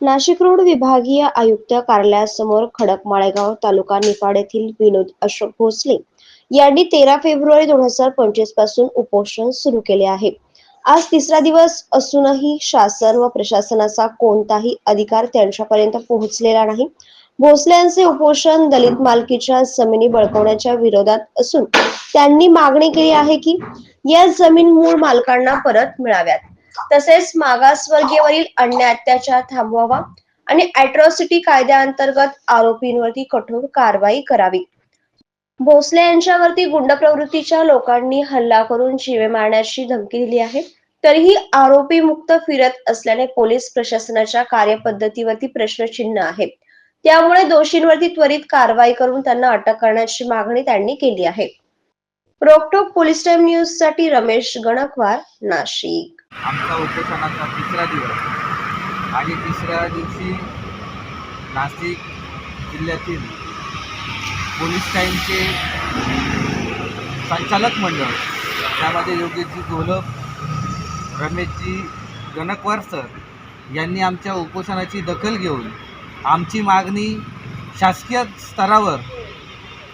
Nashik road विभागीय आयुक्त कार्यालयासमोर खडक माळेगाव तालुका निफाड येथील विनोद अशोक भोसले यांनी तेरा फेब्रुवारी दोन हजार पंचवीसपासून उपोषण सुरू केले आहे. आज तिसरा दिवस असूनही शासन व प्रशासनाचा कोणताही अधिकार त्यांच्यापर्यंत पोहोचलेला नाही. भोसले यांचे उपोषण दलित मालकीच्या जमिनी बळकवण्याच्या विरोधात असून त्यांनी मागणी केली आहे की या जमीन मूळ मालकांना परत मिळाव्यात. तसेच मागासवर्गीयवरील अन्याय अत्याचार थांबवावा आणि अॅट्रॉसिटी कायद्याअंतर्गत आरोपींवरती कठोर कारवाई करावी. भोसले यांच्यावरती गुंड प्रवृत्तीच्या लोकांनी हल्ला करून जीवे मारण्याची धमकी दिली आहे. तरीही आरोपी मुक्त फिरत असल्याने पोलीस प्रशासनाच्या कार्यपद्धतीवरती प्रश्नचिन्ह आहे. त्यामुळे दोषींवरती त्वरित कारवाई करून त्यांना अटक करण्याची मागणी त्यांनी केली आहे. रोकटोक पोलीस टाइम न्यूजसाठी रमेश गणकवार नाशिक. आमचा उपोषणाचा तिसरा दिवस. आणि तिसऱ्या दिवशी नाशिक जिल्ह्यातील पोलीस टाईमचे संचालक मंडळ त्यामध्ये योगेशजी घोलप रमेशजी गणकवार सर यांनी आमच्या उपोषणाची दखल घेऊन आमची मागणी शासकीय स्तरावर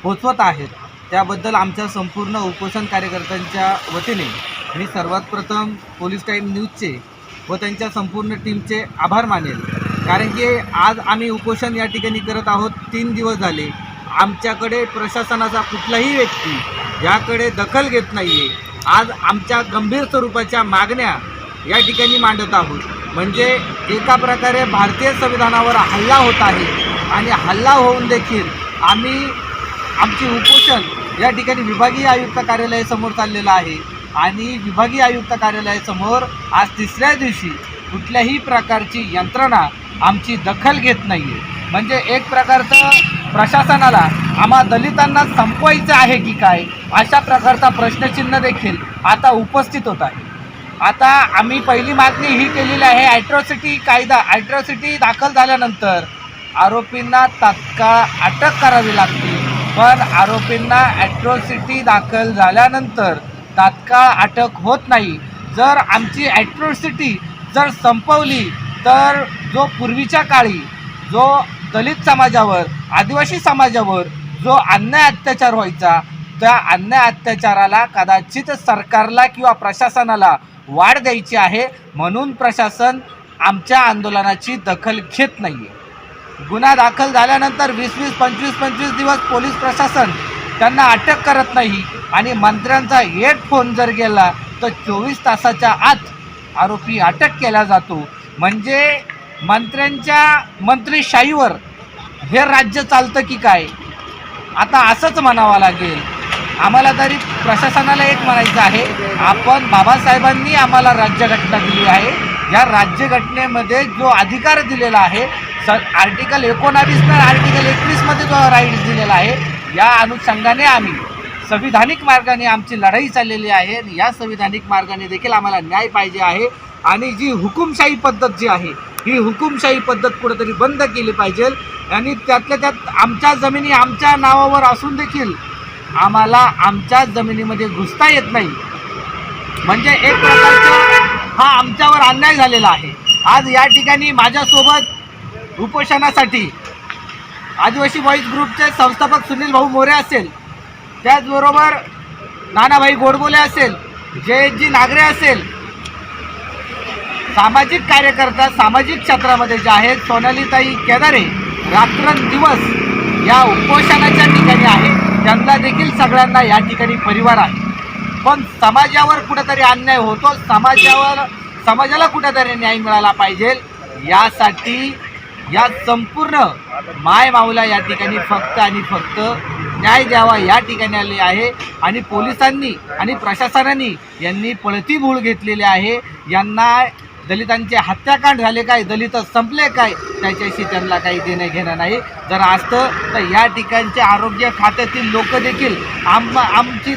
पोचवत आहेत. त्याबद्दल आमच्या संपूर्ण उपोषण कार्यकर्त्यांच्या वतीने मी सर्वात प्रथम पोलीस टाईम न्यूजचे व त्यांच्या संपूर्ण टीमचे आभार मानेल. कारण की आज आम्ही उपोषण या ठिकाणी करत आहोत. तीन दिवस झाले. आमच्याकडे प्रशासनाचा कुठलाही व्यक्ती याकडे दखल घेत नाही आहे आज आमच्या गंभीर स्वरूपाच्या मागण्या या ठिकाणी मांडत आहोत. म्हणजे एका प्रकारे भारतीय संविधानावर हल्ला होत आहे. आणि हल्ला होऊन देखील आम्ही आमचे उपोषण या ठिकाणी विभागीय आयुक्त कार्यालयासमोर चाललेलं आहे. आणि विभागीय आयुक्त कार्यालयासमोर आज तिसऱ्या दिवशी कुठल्याही प्रकारची यंत्रणा आमची दखल घेत नाही आहे म्हणजे एक प्रकारचं प्रशासनाला आम्हा दलितांना संपवायचं आहे की काय अशा प्रकारचा प्रश्नचिन्ह देखील आता उपस्थित होत आहे. आता आम्ही पहिली मागणी ही केलेली आहे ॲट्रॉसिटी कायदा ॲट्रॉसिटी दाखल झाल्यानंतर आरोपींना तात्काळ अटक करावी लागते. पण आरोपींना ॲट्रॉसिटी दाखल झाल्यानंतर तात्काळ अटक होत नाही. जर आमची ॲट्रॉसिटी जर संपवली तर जो पूर्वीच्या काळी जो दलित समाजावर आदिवासी समाजावर जो अन्याय अत्याचार व्हायचा त्या अन्याय अत्याचाराला कदाचित सरकारला किंवा प्रशासनाला वाढ द्यायची आहे. म्हणून प्रशासन आमच्या आंदोलनाची दखल घेत नाही आहे गुन्हा दाखल झाल्यानंतर वीस वीस पंचवीस पंचवीस दिवस पोलीस प्रशासन त्यांना अटक करत नाही. आणि मंत्र्यांचा हेडफोन जर गेला तर चोवीस तासाच्या आत आरोपी अटक केला जातो. म्हणजे मंत्र्यांच्या मंत्रीशाहीवर हे राज्य चालतं की काय? आता असंच म्हणावं लागेल. आम्हाला तरी प्रशासनाला एक म्हणायचं आहे आपण बाबासाहेबांनी आम्हाला राज्यघटना दिली आहे. या राज्यघटनेमध्ये जो अधिकार दिलेला आहे स आर्टिकल एकोणावीस तर आर्टिकल एकवीसमध्ये जो राईट्स दिलेला आहे या अनुषंगाने आम्ही संविधानिक मार्गाने आमची लढाई चाललेली आहे. आणि या संविधानिक मार्गाने देखील आम्हाला न्याय पाहिजे आहे. आणि जी हुकुमशाही पद्धत जी आहे ही हुकुमशाही पद्धत कुठेतरी बंद केली पाहिजे. आणि त्यातल्या त्यात आमच्या जमिनी आमच्या नावावर असून देखील आम्हाला आमच्या जमिनीमध्ये घुसता येत नाही. म्हणजे एक प्रकारचा हा आमच्यावर अन्याय झालेला आहे. आज या ठिकाणी माझ्यासोबत उपोषणासाठी आदिवासी बॉईज ग्रुपचे संस्थापक सुनील भाऊ मोरे असेल. त्याचबरोबर नानाभाई गोडबोले असेल जयजी नागरे असेल. सामाजिक कार्यकर्ता सामाजिक क्षेत्रामध्ये जे आहेत सोनालीताई केदारे रात्रंदिवस या उपोषणाच्या ठिकाणी आहे. त्यांना देखील सगळ्यांना या ठिकाणी परिवार आहे. पण समाजावर कुठेतरी अन्याय होतो समाजावर समाजाला कुठेतरी न्याय मिळाला पाहिजे. यासाठी या संपूर्ण माय माऊला या ठिकाणी फक्त आणि फक्त न्याय द्यावा या ठिकाणी आले आहे. आणि पोलिसांनी आणि प्रशासनाने यांनी पळती भूळ घेतलेली आहे. यांना दलितांचे हत्याकांड झाले काय दलित संपले काय त्याच्याशी त्यांना काही देणं घेणं नाही. जर असतं तर या ठिकाणचे आरोग्य खात्यातील लोक देखील आम आमची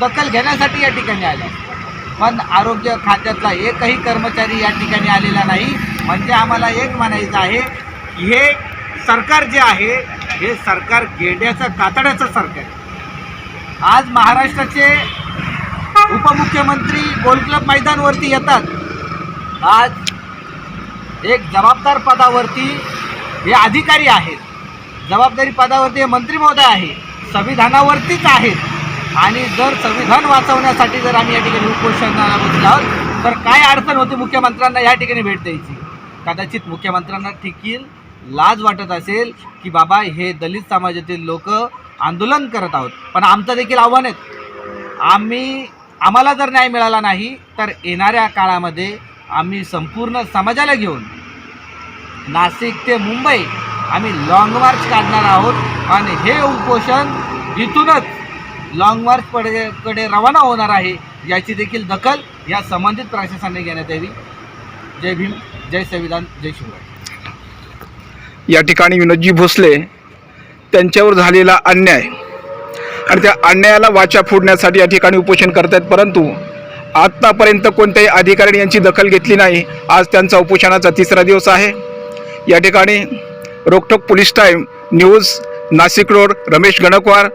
दखल घेण्यासाठी या ठिकाणी आले. पण आरोग्य खात्यातला एकही कर्मचारी या ठिकाणी आलेला नाही. म्हणजे आम्हाला एक म्हणायचं आहे की हे सरकार जे आहे हे सरकार गेड्याचं कातड्याचं सरकार आज महाराष्ट्राचे उपमुख्यमंत्री गोल क्लब मैदानवरती येतात. आज एक जबाबदार पदावरती हे अधिकारी आहेत. जबाबदारी पदावरती हे मंत्री महोदय आहे संविधानावरतीच आहेत. आणि जर संविधान वाचवण्यासाठी जर आम्ही या ठिकाणी उपोषणाला आहोत तर काय अडचण होती मुख्यमंत्र्यांना या ठिकाणी भेट द्यायची? कदाचित मुख्यमंत्र्यांना देखील लाज वाटत असेल की बाबा हे दलित समाजातील लोक आंदोलन करत आहोत. पण आमचं देखील आव्हान आहे. आम्ही आम्हाला जर न्याय मिळाला नाही तर येणाऱ्या काळामध्ये आम्ही संपूर्ण समाजाला घेऊन नाशिक ते मुंबई आम्ही लाँग मार्च काढणार आहोत. आणि हे उपोषण इथूनच लाँग मार्च कडे रवाना होणार आहे याची देखील दखल या संबंधित प्रशासनाने घेण्यात यावी. जय भीम. जय संविधान जय शिवराय. या ठिकाणी विनोदजी भोसले त्यांच्यावर झालेला अन्याय आणि त्या अन्यायाला वाचा फोडण्यासाठी या ठिकाणी उपोषण करत आहेत परंतु आत्तापर्यंत कोणत्याही अधिकाऱ्यांनी यांची दखल घेतली नाही. आज त्यांचा उपोषणाचा तिसरा दिवस आहे. या ठिकाणी रोकटोक police time news Nashik road Ramesh Ganakwar